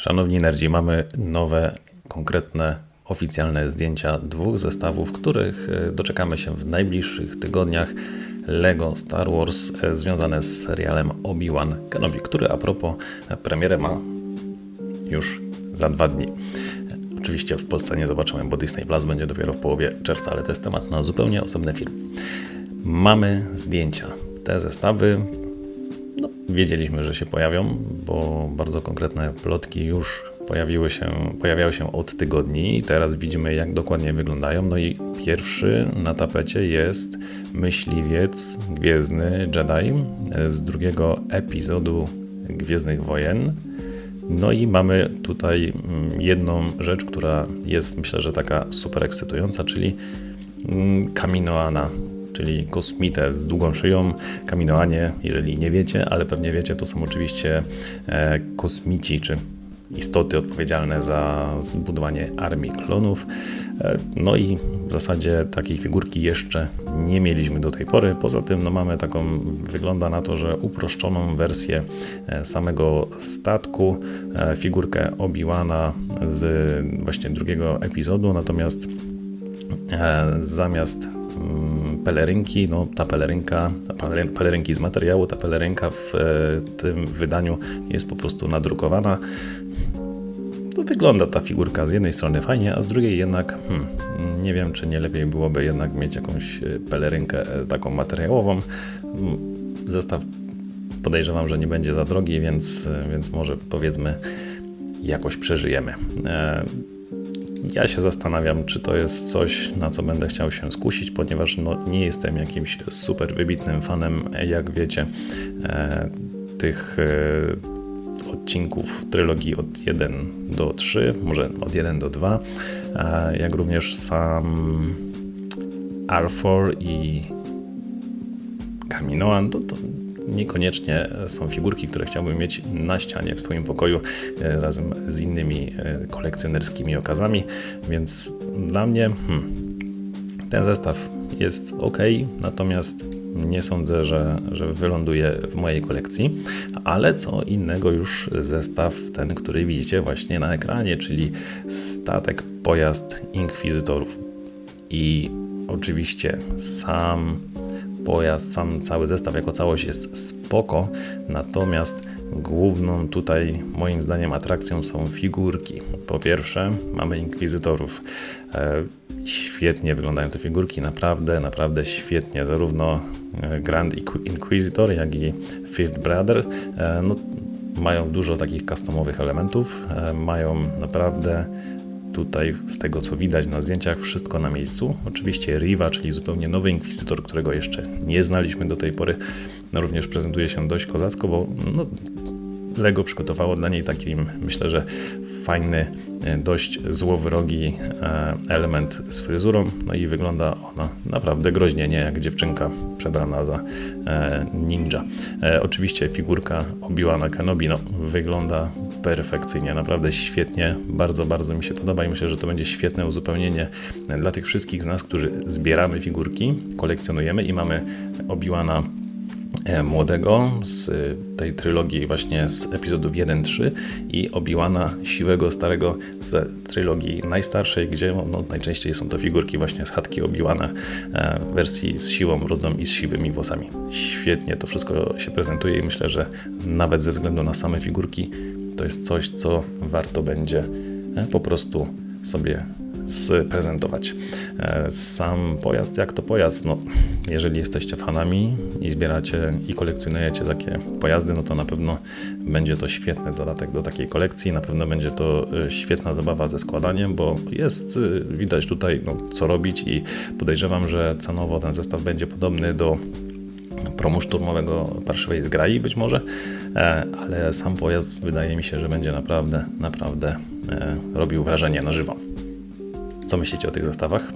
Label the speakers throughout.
Speaker 1: Szanowni nerdzi, mamy nowe, konkretne, oficjalne zdjęcia dwóch zestawów, których e, doczekamy się w najbliższych tygodniach. Lego Star Wars e, związane z serialem Obi-Wan Kenobi, który a propos e, premierę ma już za dwa dni. Oczywiście w Polsce nie zobaczymy, bo Disney Plus będzie dopiero w połowie czerwca, ale to jest temat na zupełnie osobny film. Mamy zdjęcia. Te zestawy wiedzieliśmy, że się pojawią, bo bardzo konkretne plotki już pojawiły się, pojawiały się od tygodni. Teraz widzimy, jak dokładnie wyglądają. No i pierwszy na tapecie jest myśliwiec gwiezdny Jedi z drugiego epizodu Gwiezdnych Wojen. No i mamy tutaj mm, jedną rzecz, która jest myślę, że taka super ekscytująca, czyli mm, Kaminoana, czyli kosmitę z długą szyją. Kaminoanie, jeżeli nie wiecie, ale pewnie wiecie, to są oczywiście e, kosmici, czy istoty odpowiedzialne za zbudowanie armii klonów. E, No i w zasadzie takiej figurki jeszcze nie mieliśmy do tej pory. Poza tym no mamy taką, wygląda na to, że uproszczoną wersję e, samego statku, figurkę Obi-Wana z właśnie drugiego epizodu, natomiast zamiast pelerynki, no ta pelerynka, pelerynki z materiału, ta pelerynka w e, tym wydaniu jest po prostu nadrukowana. To wygląda ta figurka z jednej strony fajnie, a z drugiej jednak hmm, nie wiem, czy nie lepiej byłoby jednak mieć jakąś e, pelerynkę e, taką materiałową. Mm, Zestaw podejrzewam, że nie będzie za drogi, więc, więc może powiedzmy jakoś przeżyjemy. Ja się zastanawiam, czy to jest coś, na co będę chciał się skusić, ponieważ no, nie jestem jakimś super wybitnym fanem, jak wiecie, e, tych e, odcinków trylogii od 1 do 3, może od 1 do 2, e, jak również sam R4 i Kaminoan, to, to niekoniecznie są figurki, które chciałbym mieć na ścianie w Twoim pokoju e, razem z innymi e, kolekcjonerskimi okazami, więc dla mnie hmm, ten zestaw jest ok, natomiast nie sądzę, że, że wyląduje w mojej kolekcji, ale co innego już zestaw ten, który widzicie właśnie na ekranie, czyli statek, pojazd inkwizytorów. I oczywiście sam pojazd, sam cały zestaw jako całość jest spoko, natomiast główną tutaj moim zdaniem atrakcją są figurki. Po pierwsze mamy inkwizytorów. E, Świetnie wyglądają te figurki, naprawdę, naprawdę świetnie. Zarówno e, Grand Inquisitor, jak i Fifth Brother e, no, mają dużo takich customowych elementów, mają naprawdę tutaj z tego co widać na zdjęciach wszystko na miejscu. Oczywiście Riva, czyli zupełnie nowy inkwizytor, którego jeszcze nie znaliśmy do tej pory, no również prezentuje się dość kozacko, bo no, Lego przygotowało dla niej taki, myślę, że fajny, e, dość złowrogi e, element z fryzurą, no i wygląda ona naprawdę groźnie, nie jak dziewczynka przebrana za e, ninja. Oczywiście figurka Obi-Wana Kenobi, no, wygląda perfekcyjnie, naprawdę świetnie, bardzo, bardzo mi się podoba i myślę, że to będzie świetne uzupełnienie dla tych wszystkich z nas, którzy zbieramy figurki, kolekcjonujemy i mamy Obi-Wana e, młodego z tej trylogii właśnie z epizodów 1-3 i Obi-Wana siwego starego z trylogii najstarszej, gdzie no, najczęściej są to figurki właśnie z chatki Obi-Wana e, w wersji z siłą rudą i z siwymi włosami. Świetnie to wszystko się prezentuje i myślę, że nawet ze względu na same figurki to jest coś, co warto będzie e, po prostu sobie sprezentować. E, Sam pojazd, jak to pojazd? No, jeżeli jesteście fanami i zbieracie i kolekcjonujecie takie pojazdy, no to na pewno będzie to świetny dodatek do takiej kolekcji. Na pewno będzie to e, świetna zabawa ze składaniem, bo jest widać tutaj no, co robić i podejrzewam, że cenowo ten zestaw będzie podobny do promu szturmowego Parszywej Zgrai być może, e, ale sam pojazd wydaje mi się, że będzie naprawdę, naprawdę e, robił wrażenie na żywo. Co myślicie o tych zestawach?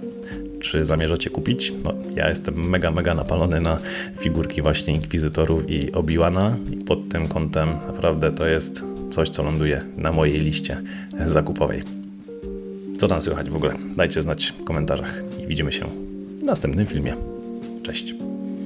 Speaker 1: Czy zamierzacie kupić? No, ja jestem mega, mega napalony na figurki właśnie Inkwizytorów i Obi-Wana i pod tym kątem naprawdę to jest coś, co ląduje na mojej liście zakupowej. Co tam słychać w ogóle? Dajcie znać w komentarzach i widzimy się w następnym filmie. Cześć!